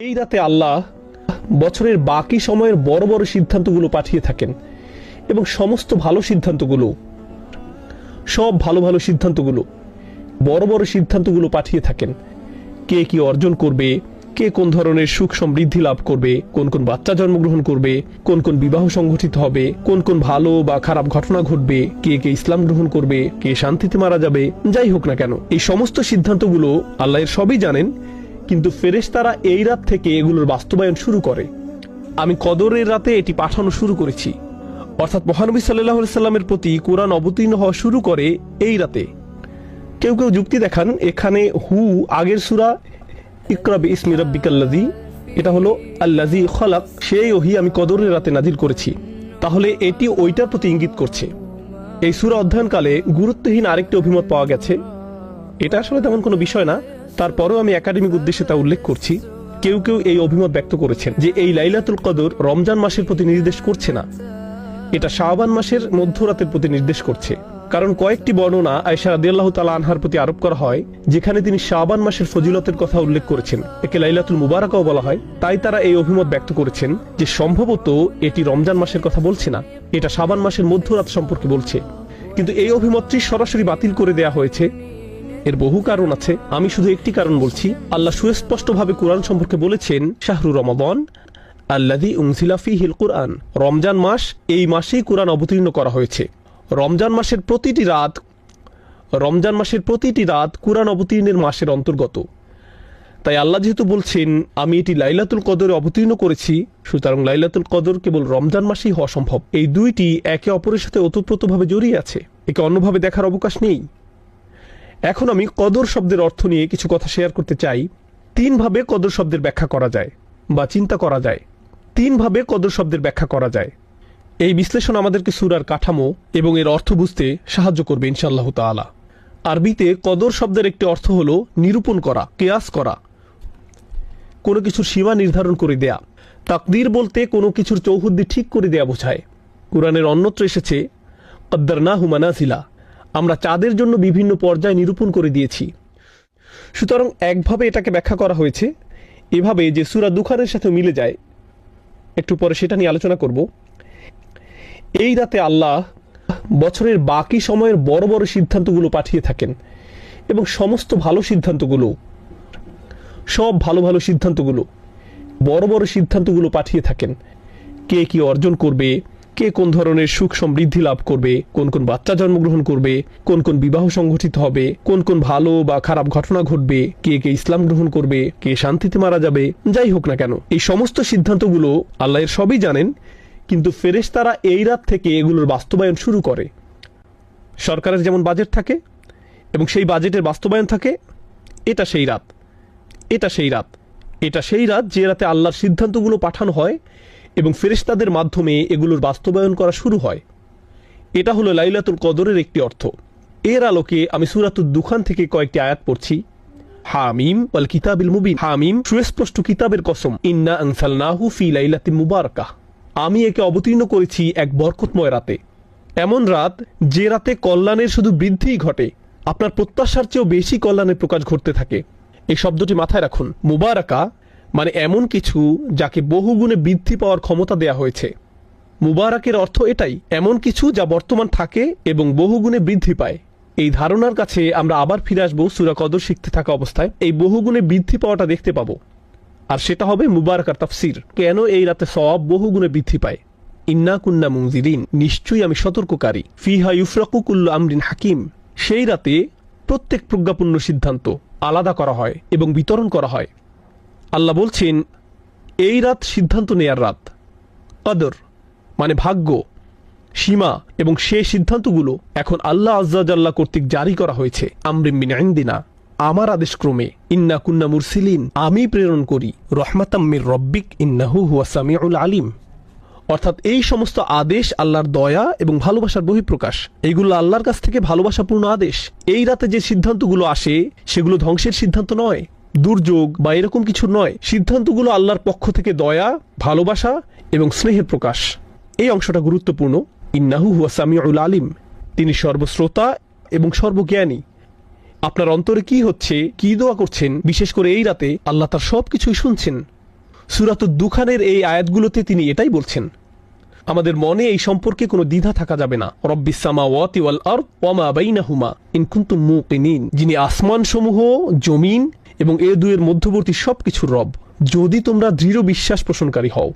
এই রাতে আল্লাহ বছরের বাকি সময়ের বড় বড় সিদ্ধান্তগুলো পাঠিয়ে থাকেন এবং সমস্ত ভালো সিদ্ধান্তগুলো, সব ভালো ভালো সিদ্ধান্তগুলো, বড় বড় সিদ্ধান্তগুলো পাঠিয়ে থাকেন। কে কি অর্জন করবে, কে কোন ধরনের সুখ সমৃদ্ধি লাভ করবে, কোন কোন বাচ্চা জন্মগ্রহণ করবে, কোন কোন বিবাহ সংঘটিত হবে, কোন কোন ভালো বা খারাপ ঘটনা ঘটবে, কে কে ইসলাম গ্রহণ করবে, কে শান্তিতে মারা যাবে, যাই হোক না কেন। এই সমস্ত সিদ্ধান্তগুলো আল্লাহের সবই জানেন। কিন্তু ফেরেশতারা এই রাত থেকে এগুলোর বাস্তবায়ন শুরু করে। আমি কদরের রাতে এটি পাঠানো শুরু করেছি। অর্থাৎ মহানবী সাল্লাহ সাল্লামের প্রতি কোরআন অবতীর্ণ হওয়া শুরু করে এই রাতে। কেউ কেউ যুক্তি দেখান, এখানে হু, আগের সুরা ইকরাবি ইসমি রব্বিকাল্লাজি এটা হলো আল্লাজি খলাক, সেই ওহি আমি কদরের রাতে নাজিল করেছি। তাহলে এটি ওইটার প্রতি ইঙ্গিত করছে। এই সুরা অধ্যয়নকালে গুরুত্বহীন আরেকটি অভিমত পাওয়া গেছে। এটা আসলে তেমন কোনো বিষয় না তারপরেও আমি একাডেমিক উদ্দেশ্যে তা উল্লেখ করছি, কেউ কেউ এই অভিমত ব্যক্ত করেছেন যে এই লাইলাতুল কদর রমজান মাসের প্রতি নির্দেশ করছে না। এটা শাহবান মাসের মধ্যরাতের প্রতি নির্দেশ করছে। কারণ কয়েকটি বর্ণনা আয়সা রাদিয়াল্লাহু তাআলা আনহার প্রতি আরোপ করা হয়, যেখানে তিনি শাহবান মাসের ফজিলতের কথা উল্লেখ করেছেন। একে লাইলাতুল মুবারাকাও বলা হয়। তাই তারা এই অভিমত ব্যক্ত করেছেন যে সম্ভবত এটি রমজান মাসের কথা বলছে না, এটা শাবান মাসের মধ্যরাত সম্পর্কে বলছে। কিন্তু এই অভিমতটি সরাসরি বাতিল করে দেয়া হয়েছে। এর বহু কারণ আছে। আমি শুধু একটি কারণ বলছি। আল্লাহ সুস্পষ্টভাবে কোরআন সম্পর্কে বলেছেন, শাহরু রমাদন আল্লাদি উংসিলাফি হিল কোরআন। রমজান মাস, এই মাসেই কোরআন অবতীর্ণ করা হয়েছে। রমজান মাসের প্রতিটি রাত, রমজান মাসের প্রতিটি রাত কোরআন অবতীর্ণের মাসের অন্তর্গত। তাই আল্লাহ যেহেতু বলছেন, আমি এটি লাইলাতুল কদরে অবতীর্ণ করেছি, সুতরাং লাইলাতুল কদর কেবল রমজান মাসেই হওয়া সম্ভব। এই দুইটি একে অপরের সাথে ওতপ্রোতভাবে জড়িয়ে আছে। একে অন্যভাবে দেখার অবকাশ নেই। এখন আমি কদর শব্দের অর্থ নিয়ে কিছু কথা শেয়ার করতে চাই। তিনভাবে কদর শব্দের ব্যাখ্যা করা যায়, বা চিন্তা করা যায়। তিনভাবে কদর শব্দের ব্যাখ্যা করা যায়। এই বিশ্লেষণ আমাদেরকে সুরার কাঠামো এবং এর অর্থ বুঝতে সাহায্য করবে ইনশাআল্লাহ তাআলা। আরবিতে কদর শব্দের একটি অর্থ হল নিরূপণ করা, কেয়াস করা। কোনো কিছুর সীমা নির্ধারণ করে দেয়া। তাকদির বলতে কোনো কিছুর চৌহদ্দি ঠিক করে দেয়া বোঝায়। কোরআনের অন্যত্র এসেছে কদ্দার না হুমানাজিলা আমরা চাঁদের জন্য বিভিন্ন পর্যায়ে নিরূপণ করে দিয়েছি। সুতরাং একভাবে এটাকে ব্যাখ্যা করা হয়েছে। এভাবে যে সুরা দুখানের সাথে মিলে যায়, একটু পরে সেটা নিয়ে আলোচনা করব। এই রাতে আল্লাহ বছরের বাকি সময়ের বড় বড় সিদ্ধান্তগুলো পাঠিয়ে থাকেন এবং সমস্ত ভালো সিদ্ধান্তগুলো, সব ভালো ভালো সিদ্ধান্তগুলো, বড় বড় সিদ্ধান্তগুলো পাঠিয়ে থাকেন। কে কি অর্জন করবে কে কোন ধরনের সুখ সমৃদ্ধি লাভ করবে? কোন কোন বাচ্চা জন্মগ্রহণ করবে? কোন কোন বিবাহ সংঘটিত হবে? কোন কোন ভালো বা খারাপ ঘটনা ঘটবে? কে কে ইসলাম গ্রহণ করবে? কে শান্তিতে মারা যাবে? যাই হোক না কেন, এই সমস্ত সিদ্ধান্তগুলো আল্লাহের সবই জানেন, কিন্তু ফেরেশতারা এই রাত থেকে এগুলোর বাস্তবায়ন শুরু করে। সরকারের যেমন বাজেট থাকে, এবং সেই বাজেটের বাস্তবায়ন থাকে, এটা সেই রাত, এটা সেই রাত, এটা সেই রাত যে রাতে আল্লাহর সিদ্ধান্তগুলো পাঠানো হয় এবং ফেরেশতাদের মাধ্যমে এগুলোর বাস্তবায়ন করা শুরু হয়। এটা হলো লাইলাতুল কদরের একটি অর্থ। এর আলোকে আমি সুরাতুল দুখান থেকে কয়েকটি আয়াত পড়ছি। হামিম ওয়াল কিতাবিল মুবিন। হামিম, সুস্পষ্ট কিতাবের কসম। ইন্না আনসালনাহু ফি লাইলাতিন মুবারাকাহ। আমি একে অবতীর্ণ করেছি এক বরকতময় রাতে। এমন রাত যে রাতে কল্যাণের শুধু বৃদ্ধিই ঘটে, আপনার প্রত্যাশার চেয়েও বেশি কল্যাণের প্রকাশ ঘটতে থাকে। এই শব্দটি মাথায় রাখুন। মুবারাকা মানে এমন কিছু যাকে বহুগুণে বৃদ্ধি পাওয়ার ক্ষমতা দেয়া হয়েছে। মুবারাকের অর্থ এটাই, এমন কিছু যা বর্তমান থাকে এবং বহুগুণে বৃদ্ধি পায়। এই ধারণার কাছে আমরা আবার ফিরে আসব সুরা কদর শিখতে থাকা অবস্থায়। এই বহুগুণে বৃদ্ধি পাওয়াটা দেখতে পাবো। আর সেটা হবে মুবারকার তাফসির। কেন এই রাতে সব বহুগুণে বৃদ্ধি পায়? ইন্না কুন্না মুংজিরিন নিশ্চয়ই আমি সতর্ককারী। ফিহা ইউফরাকু কুল্লু আমরিন হাকিম। সেই রাতে প্রত্যেক প্রজ্ঞাপূর্ণ সিদ্ধান্ত আলাদা করা হয় এবং বিতরণ করা হয়। আল্লাহ বলছেন, এই রাত সিদ্ধান্ত নেয়ার রাত। কদর মানে ভাগ্য, সীমা এবং সে সিদ্ধান্তগুলো এখন আল্লাহ আজ্জাজাল্লাহ কর্তৃক জারি করা হয়েছে। আমরিমিন আইন্দিনা আমার আদেশক্রমে, ইন্না কুন্না মুরসিলিন, আমি প্রেরণ করি রহমাতাম্মির রব্বিক, ইন্নাহু হুয়া সামিউল আলিম। অর্থাৎ এই সমস্ত আদেশ আল্লাহর দয়া এবং ভালোবাসার বহিঃপ্রকাশ এইগুলো আল্লাহর কাছ থেকে ভালোবাসাপূর্ণ আদেশ। এই রাতে যে সিদ্ধান্তগুলো আসে, সেগুলো ধ্বংসের সিদ্ধান্ত নয়। দুর্যোগ বা এরকম কিছু নয়। সিদ্ধান্তগুলো আল্লাহর পক্ষ থেকে দয়া, ভালোবাসা এবং স্নেহের প্রকাশ। এই অংশটা গুরুত্বপূর্ণ। ইন্নাহু হুয়া সামিউল আলিম। তিনি সর্বশ্রোতা এবং সর্বজ্ঞানী। আপনার অন্তরে কি হচ্ছে, কি দোয়া করছেন, বিশেষ করে এই রাতে আল্লাহ তার সব কিছুই শুনছেন। সুরাত দুখানের এই আয়াতগুলোতে তিনি এটাই বলছেন, আমাদের মনে এই সম্পর্কে কোনো দ্বিধা থাকা যাবে না। রব্বিসামা ওয়াতি ওয়াল আর ওয়ামা বাইনা হুমা ইনকুন্তু মুকিনিন। যিনি আসমান সমূহ জমিন এবং এ দুয়ের মধ্যবর্তী সবকিছুর রব যদি তোমরা দৃঢ় বিশ্বাস পোষণকারী হও।